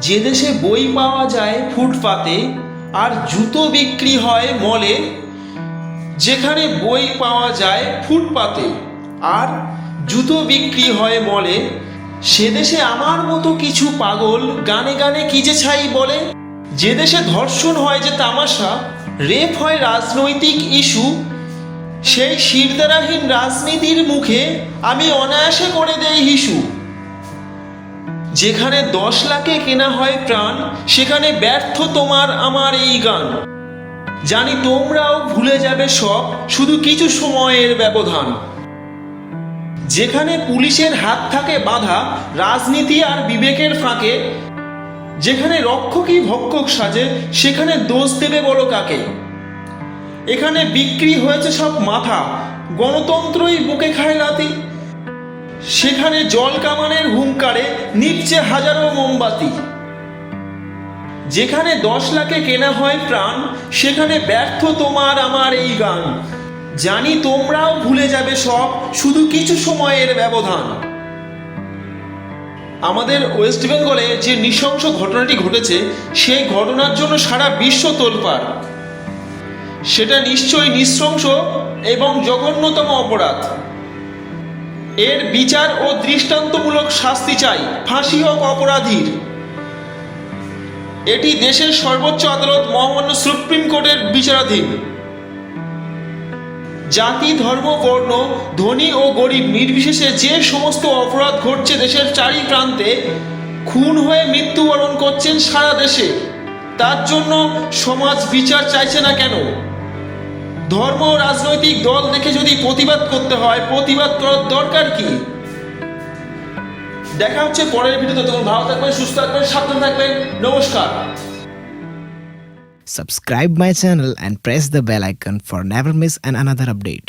যে দেশে বই পাওয়া যায় ফুটপাতে আর জুতো বিক্রি হয় মলে, যেখানে বই পাওয়া যায় ফুটপাতে আর জুতো বিক্রি হয় মলে, সে দেশে আমার মতো কিছু পাগল গানে গানে কি যে ছাই বলে? যে দেশে ধর্ষণ হয় যে তামাশা, রেপ হয় রাজনৈতিক ইস্যু, সেই শিরদারাহীন রাজনীতির মুখে আমি অনায়াসে করে দেই হিসু। যেখানে দশ লাখে কেনা হয় প্রাণ, সেখানে ব্যর্থ তোমার আমার এই গান। জানি তোমরাও ভুলে যাবে সব, শুধু কিছু সময়ের ব্যবধান। যেখানে পুলিশের হাত থাকে বাধা, রাজনীতি আর বিবেকের ফাঁকে। যেখানে রক্ষকই ভক্ষক সাজে, সেখানে দোষ দেবে বলো কাকে? এখানে বিক্রি হয়েছে সব মাথা, গণতন্ত্রই বুকে খায় লাতি সেখানে জল কামানের হুঙ্কারে নিচ্ছে হাজারো মোমবাতি। যেখানে দশ লাখে কেনা হয় প্রাণ, সেখানে ব্যর্থ তোমার আমার এই গান। জানি তোমরাও ভুলে যাবে সব, শুধু কিছু সময়ের ব্যবধান। আমাদের ওয়েস্ট বেঙ্গলে যে নৃশংস ঘটনাটি ঘটেছে, সেই ঘটনার জন্য সারা বিশ্ব তোলপাড়। সেটা নিশ্চয়ই নৃশংস এবং জঘন্যতম অপরাধ। এর বিচার ও দৃষ্টান্তমূলক শাস্তি চাই। ফাঁসি হোক অপরাধীর। এটি দেশের সর্বোচ্চ আদালত মহামান্য সুপ্রিম কোর্টের বিচারাধীন। জাতি, ধর্ম, বর্ণ, ধনী ও গরিব নির্বিশেষে যে সমস্ত অপরাধ ঘটছে দেশের চারি প্রান্তে খুন হয়ে মৃত্যুবরণ করছেন সারা দেশে। তার জন্য সমাজ বিচার চাইছে না কেন? ধর্ম রাজনৈতিক দল দেখে যদি প্রতিবাদ করতে হয়, প্রতিবাদ করার দরকার কি? দেখা হচ্ছে পরের ভিডিওতে। তখন ভালো থাকবেন, সুস্থ থাকবেন, সাবধান থাকবেন। নমস্কার। Subscribe my channel and press the bell icon for never miss an another update.